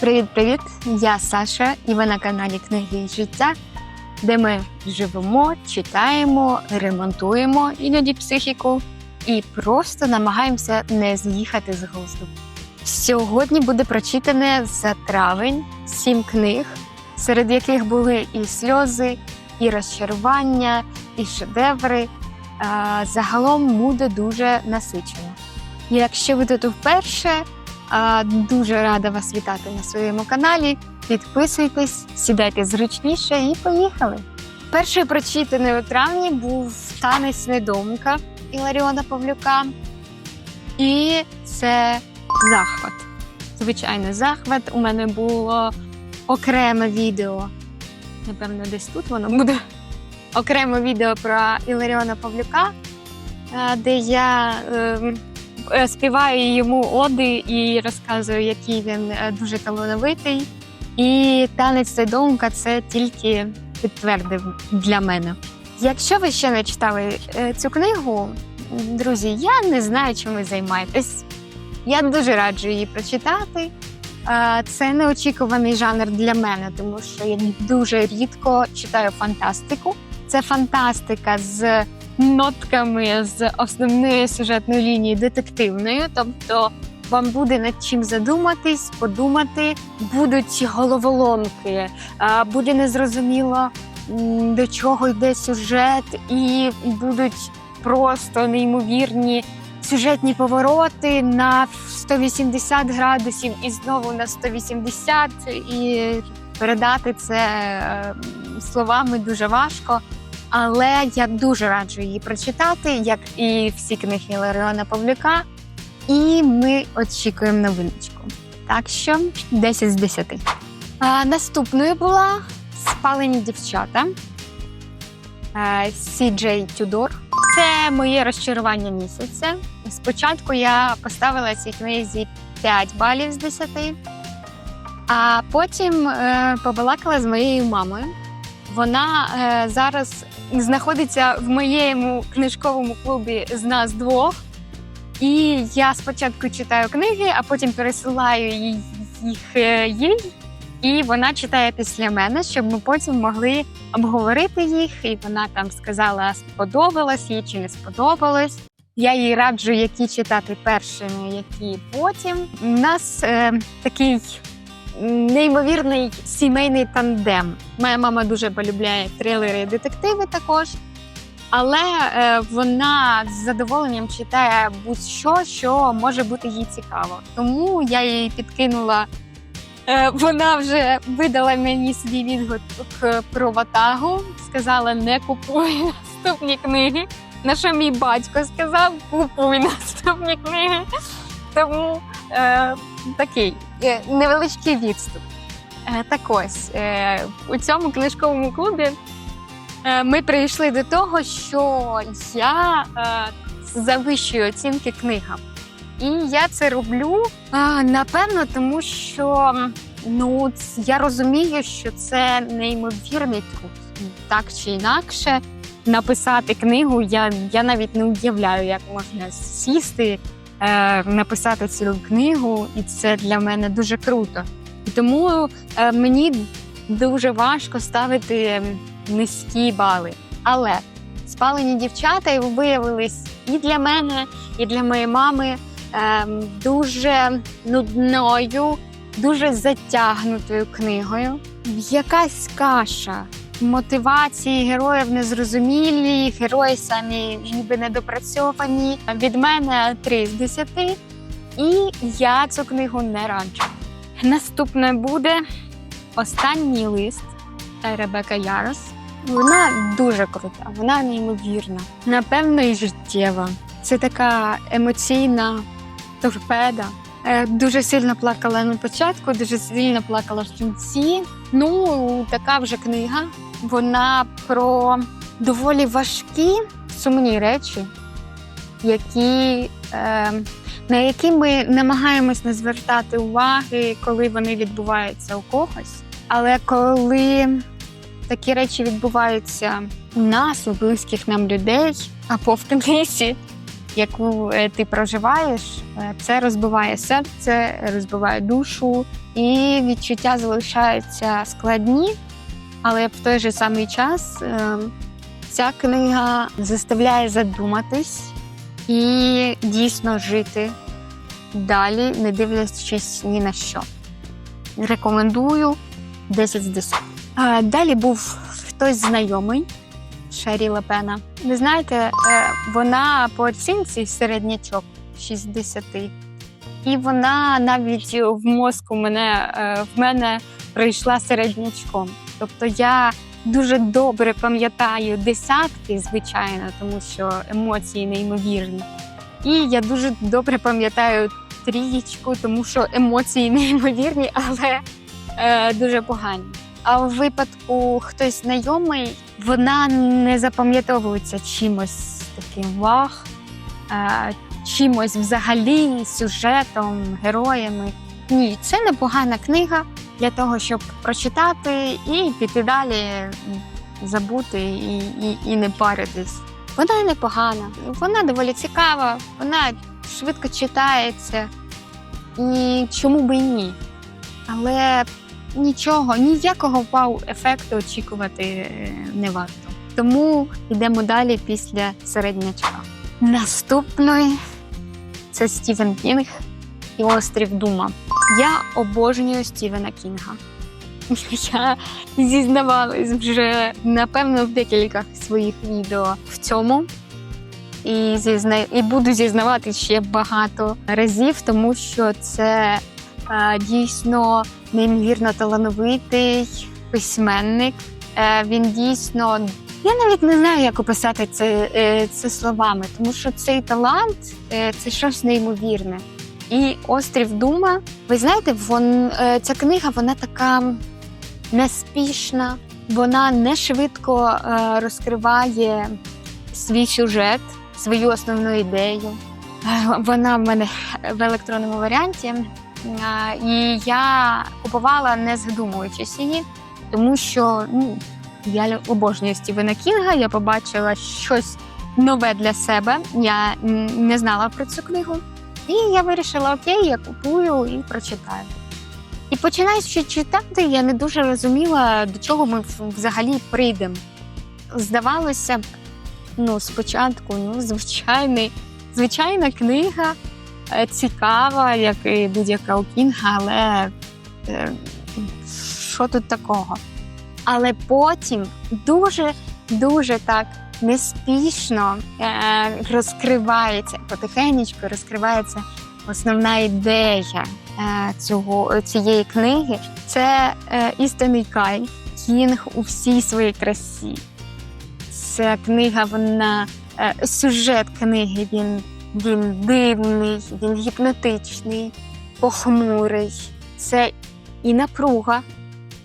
Привіт-привіт! Я Саша, і ви на каналі Книги і життя, де ми живемо, читаємо, ремонтуємо іноді психіку і просто намагаємося не з'їхати з глузду. Сьогодні буде прочитане за травень сім книг, серед яких були і сльози, і розчарування, і шедеври. Загалом буде дуже насичено. Якщо ви тут вперше, Дуже рада вас вітати на своєму каналі. Підписуйтесь, сідайте зручніше і поїхали. Перший прочитаний у травні був танець недомка Іларіона Павлюка. І це захват. Звичайно, захват. У мене було окреме відео. Напевно, десь тут воно буде. Окреме відео про Іларіона Павлюка, е, де я. е, співаю йому оди і розказую, який він е, дуже талановитий. І танець Сейдомка це тільки підтвердив для мене. Якщо ви ще не читали е, цю книгу, друзі, я не знаю, чим ви займаєтесь. Я дуже раджу її прочитати. Е, Це неочікуваний жанр для мене, тому що я дуже рідко читаю фантастику. Це фантастика з нотками з основної сюжетної лінії детективною, тобто вам буде над чим задуматись, подумати, будуть головоломки, буде незрозуміло до чого йде сюжет, і будуть просто неймовірні сюжетні повороти на 180 градусів і знову на 180, і передати це е, словами дуже важко. Але я дуже раджу її прочитати, як і всі книги Іларіона Павлюка. І ми очікуємо новиночку. Так що 10 з 10. А, наступною була спалені дівчата Сі.Джей Тюдор. Це моє розчарування місяця. Спочатку я поставила цій книзі 5 балів з 10, а потім е, побалакала з моєю мамою. Вона е, зараз знаходиться в моєму книжковому клубі з нас двох. І я спочатку читаю книги, а потім пересилаю їх е, їй, і вона читає після мене, щоб ми потім могли обговорити їх. І вона там сказала, сподобалось їй чи не сподобалось. Я їй раджу, які читати першими, які потім. У нас е, такий неймовірний сімейний тандем. Моя мама дуже полюбляє трилери і детективи також. Але е, вона з задоволенням читає будь-що, що може бути їй цікаво. Тому я їй підкинула. Е, вона вже видала мені свій відгук е, про ватагу, сказала: не купуй наступні книги. На що мій батько сказав: купуй наступні книги. Тому е, такий невеличкий відступ. Е, так ось е, у цьому книжковому клубі е, ми прийшли до того, що я завищую оцінки книгам. І я це роблю напевно, тому що ну, я розумію, що це неймовірний труд. Так чи інакше, написати книгу я, я навіть не уявляю, як можна сісти, е, написати цілу книгу, і це для мене дуже круто. І тому е, мені дуже важко ставити низькі бали. Але спалені дівчата виявились і для мене, і для моєї мами ем, дуже нудною, дуже затягнутою книгою. Якась каша. Мотивації героїв незрозумілі, герої самі ніби недопрацьовані. Від мене 3 з 10. І я цю книгу не раджу. Наступне буде останній лист та Ребека Ярос. Вона дуже крута, вона неймовірна, напевно, і життєва. Це така емоційна торпеда. Е, Дуже сильно плакала на початку, дуже сильно плакала в кінці. Ну, така вже книга. Вона про доволі важкі, сумні речі, які, е, на які ми намагаємось не звертати уваги, коли вони відбуваються у когось. Але коли такі речі відбуваються у нас, у близьких нам людей, або в книзі, яку е, ти проживаєш, е, це розбиває серце, розбиває душу, і відчуття залишаються складні, але в той же самий час е, ця книга заставляє задуматись і дійсно жити далі, не дивлячись ні на що. Рекомендую 10 з 10. А, Далі був хтось знайомий Шері Лепена. Ви знаєте, е, вона по оцінці середнячок 60. І вона навіть в мозку мене, е, в мене прийшла середнячком. Тобто я дуже добре пам'ятаю десятки, звичайно, тому що емоції неймовірні. І я дуже добре пам'ятаю трієчку, тому що емоції неймовірні, але е, дуже погані. А у випадку хтось знайомий, вона не запам'ятовується чимось таким вах, е, чимось взагалі, сюжетом, героями. Ні, це непогана книга для того, щоб прочитати і піти далі, забути і, і, і не паритись. Вона непогана, вона доволі цікава, вона швидко читається. І чому би і ні? Але нічого, ніякого вау-ефекту очікувати е, не варто. Тому йдемо далі після середнячка. Наступний це Стівен Кінг і Острів Дума. Я обожнюю Стівена Кінга. Я зізнавалась вже напевно в декількох своїх відео в цьому. І, зізна... і буду зізнавати ще багато разів, тому що це е, дійсно неймовірно талановитий письменник. Е, він дійсно. Я навіть не знаю, як описати це, е, це словами, тому що цей талант е, це щось неймовірне. І острів Дума, ви знаєте, вон, е, ця книга вона така неспішна, вона не швидко е, розкриває свій сюжет, свою основну ідею. Е, Вона в мене в електронному варіанті. І я купувала не задумуючись її, тому що ну, я обожнюю Стівена Кінга. Я побачила щось нове для себе. Я не знала про цю книгу. І я вирішила, окей, я купую і прочитаю. І починаючи читати, я не дуже розуміла, до чого ми взагалі прийдемо. Здавалося б, ну, спочатку, ну, звичайний, звичайна книга, е, цікава, як і будь-яка у Кінга, але е, що тут такого? Але потім дуже, дуже так неспішно е, розкривається, потихенечку розкривається основна ідея е, цього, цієї книги. Це е, істинний кайф, Кінг у всій своїй красі. Ця книга, вона сюжет книги він, він дивний, він гіпнотичний, похмурий. Це і напруга,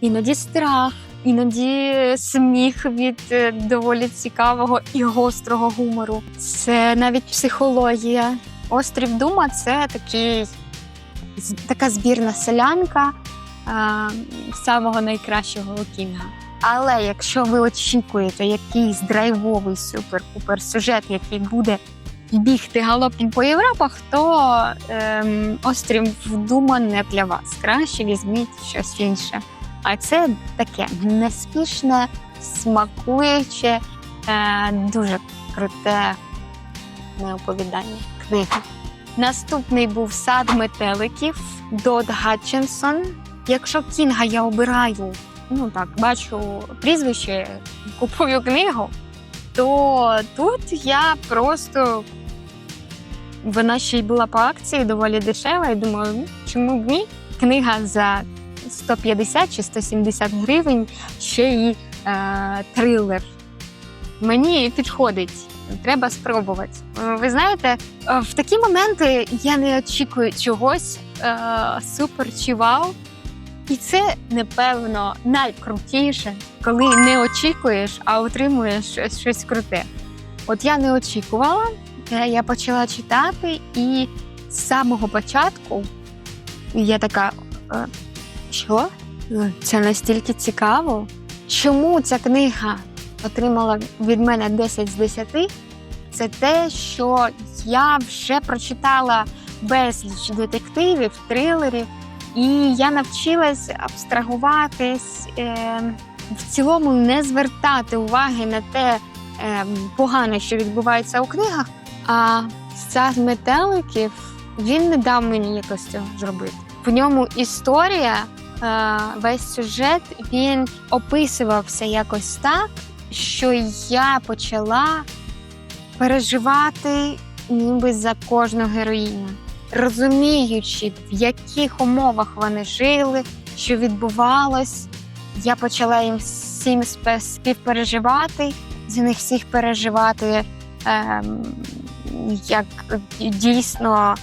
іноді страх, іноді сміх від е, доволі цікавого і гострого гумору. Це навіть психологія. Острів Дума це такий, така збірна селянка а, самого найкращого Кінга. Але якщо ви очікуєте якийсь драйвовий супер-пупер сюжет, який буде бігти галопом по Європах, то ем, острів Дума не для вас. Краще візьміть щось інше. А це таке неспішне, смакуюче, е, дуже круте неоповідання книги. Наступний був сад метеликів Дод Гатчинсон. Якщо Кінга я обираю, ну так, бачу прізвище, купую книгу, то тут я просто вона ще й була по акції доволі дешева. І думаю, чому б ні? Книга за 150 чи 170 гривень, ще й е, трилер. Мені підходить. Треба спробувати. Е, Ви знаєте, е, в такі моменти я не очікую чогось е, супер чи вау. І це, напевно, найкрутіше, коли не очікуєш, а отримуєш щось, щось круте. От я не очікувала, е, я почала читати, і з самого початку я така, що? Е, Це настільки цікаво. Чому ця книга отримала від мене 10 з 10? це те, що я вже прочитала безліч детективів, трилерів, і я навчилась абстрагуватись, е, в цілому не звертати уваги на те е, погане, що відбувається у книгах. А сад метеликів він не дав мені якось цього зробити. В ньому історія, весь сюжет він описувався якось так, що я почала переживати ніби за кожну героїню, розуміючи, в яких умовах вони жили, що відбувалось. Я почала їм всім співпереживати, за них всіх переживати ем, як дійсно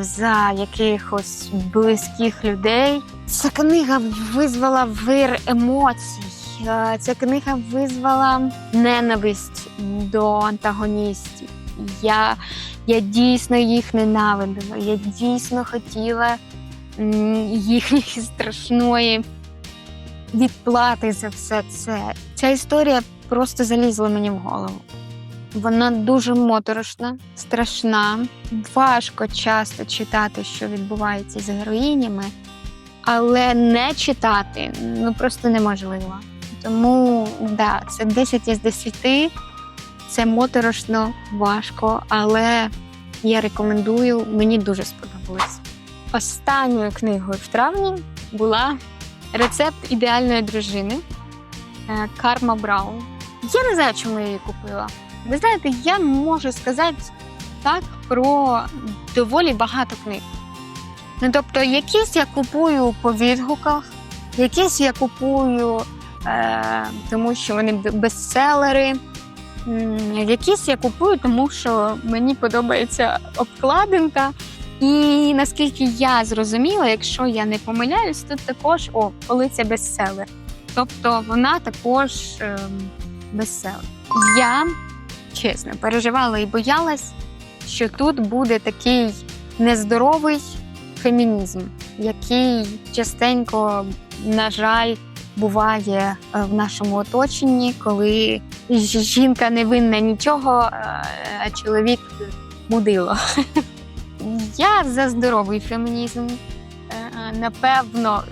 за якихось близьких людей. Ця книга визвала вир емоцій. Е, Ця книга визвала ненависть до антагоністів. Я, я дійсно їх ненавидила. Я дійсно хотіла їхньої страшної відплати за все це. Ця історія просто залізла мені в голову. Вона дуже моторошна, страшна. Важко часто читати, що відбувається з героїнями, але не читати ну просто неможливо. Тому да, це 10 із 10. Це моторошно, важко, але я рекомендую, мені дуже сподобалось. Останньою книгою в травні була рецепт ідеальної дружини е, Карма Браун. Я не знаю, чому я її купила. Ви знаєте, я можу сказати так про доволі багато книг. Ну, тобто, якісь я купую по відгуках, якісь я купую, е, тому що вони бестселери, якісь я купую, тому що мені подобається обкладинка. І наскільки я зрозуміла, якщо я не помиляюсь, тут також о, коли це бестселер. Тобто вона також ем, бестселер. Я чесно переживала і боялась, що тут буде такий нездоровий фемінізм, який частенько, на жаль, буває е, в нашому оточенні, коли жінка не винна нічого, е, а чоловік мудило. Я за здоровий фемінізм. Е, Напевно,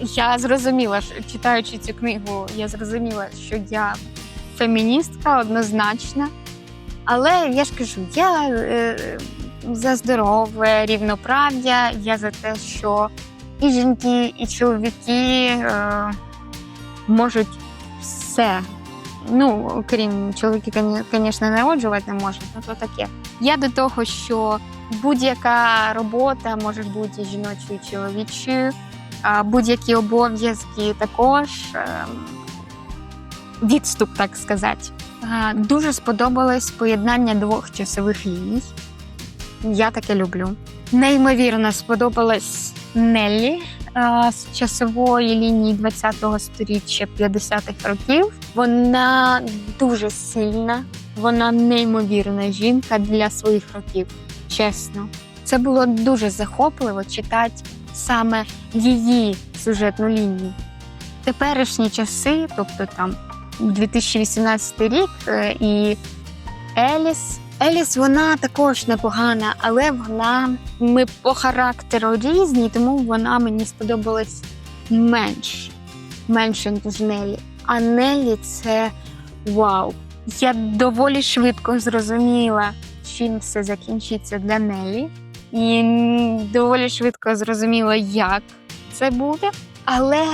я зрозуміла, читаючи цю книгу, я зрозуміла, що я феміністка однозначно. Але я ж кажу, я за здорове рівноправ'я, я за те, що і жінки, і чоловіки е, можуть все. Ну, крім чоловіки, звісно, народжувати не можуть, ну то таке. Я до того, що будь-яка робота може бути жіночою чоловічою, а будь-які обов'язки також. ем, Відступ, так сказати. Дуже сподобалось поєднання двох часових ліній. Я таке люблю. Неймовірно сподобалась Неллі з часової лінії 20-го сторіччя 50-х років. Вона дуже сильна, вона неймовірна жінка для своїх років. Чесно, це було дуже захопливо читати саме її сюжетну лінію. Теперішні часи, тобто там 2018 рік е, і Еліс. Еліс вона також непогана, але вона ми по характеру різні, тому вона мені сподобалась менш, менше ніж Нелі. А Нелі це вау. Я доволі швидко зрозуміла, чим все закінчиться для Нелі. І доволі швидко зрозуміла, як це буде. Але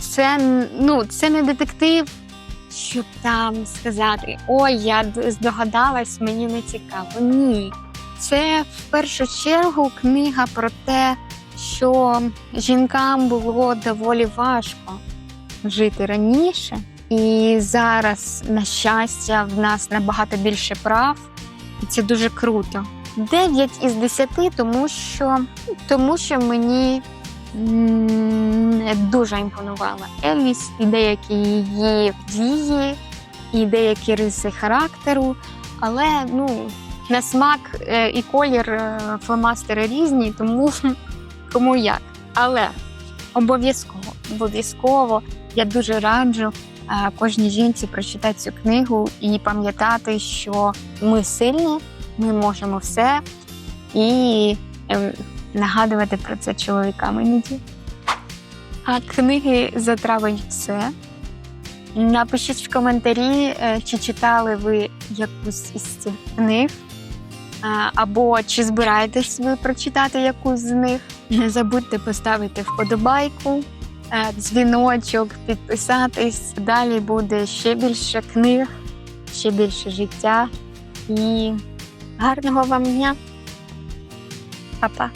це, ну, це не детектив, щоб там сказати: ой, я здогадалась, мені не цікаво. Ні. Це в першу чергу книга про те, що жінкам було доволі важко жити раніше, і зараз, на щастя, в нас набагато більше прав, і це дуже круто. 9 із 10, тому що, тому що мені м, не дуже імпонувала Еліс і деякі її дії, і деякі риси характеру. Але ну, на смак е, і колір е, фломастери різні, тому кому як. Але обов'язково, обов'язково я дуже раджу е, кожній жінці прочитати цю книгу і пам'ятати, що ми сильні, ми можемо все, і е, нагадувати про це чоловікам іноді. А книги за травень все. Напишіть в коментарі, е, чи читали ви якусь із цих книг, або чи збираєтесь ви прочитати якусь з них. Не забудьте поставити вподобайку, е, дзвіночок, підписатись. Далі буде ще більше книг, ще більше життя. І гарного вам дня! Па-па!